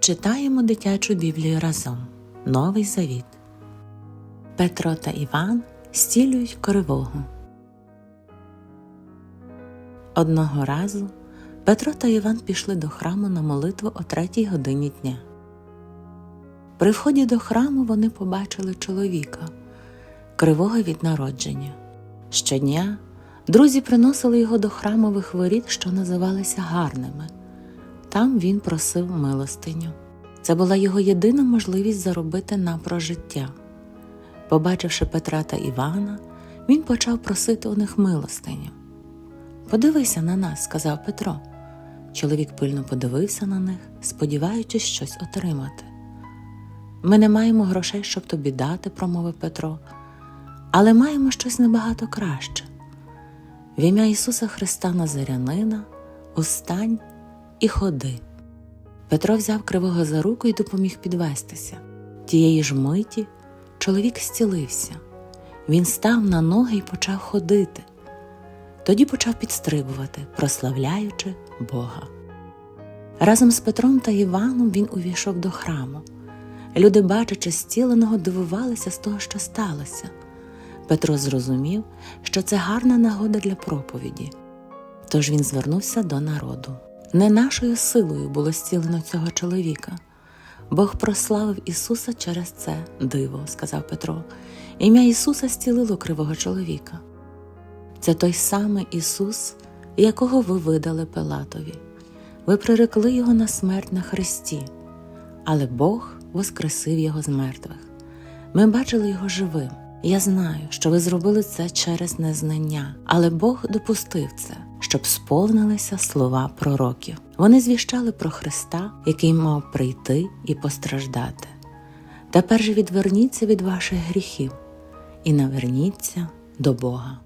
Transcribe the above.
Читаємо дитячу Біблію разом. Новий Завіт. Петро та Іван стілюють кривого. Одного разу Петро та Іван пішли до храму на молитву о третій годині дня. При вході до храму вони побачили чоловіка, кривого від народження. Щодня друзі приносили його до храмових воріт, що називалися гарними. Там він просив милостиню. Це була його єдина можливість заробити на прожиття. Побачивши Петра та Івана, він почав просити у них милостиню. Подивися на нас, сказав Петро. Чоловік пильно подивився на них, сподіваючись щось отримати. Ми не маємо грошей, щоб тобі дати, промовив Петро, але маємо щось набагато краще. В ім'я Ісуса Христа Назарянина, устань і ходи. Петро взяв кривого за руку і допоміг підвестися. Тієї ж миті чоловік зцілився. Він став на ноги і почав ходити. Тоді почав підстрибувати, прославляючи Бога. Разом з Петром та Іваном він увійшов до храму. Люди, бачачи зціленого, дивувалися з того, що сталося. Петро зрозумів, що це гарна нагода для проповіді. Тож він звернувся до народу. Не нашою силою було зцілено цього чоловіка. Бог прославив Ісуса через це диво, сказав Петро. Ім'я Ісуса зцілило кривого чоловіка. Це той самий Ісус, якого ви видали Пилатові. Ви прирекли його на смерть на хресті, але Бог воскресив його з мертвих. Ми бачили його живим. Я знаю, що ви зробили це через незнання, але Бог допустив це, щоб сповнилися слова пророків. Вони звіщали про Христа, який мав прийти і постраждати. Тепер же відверніться від ваших гріхів і наверніться до Бога.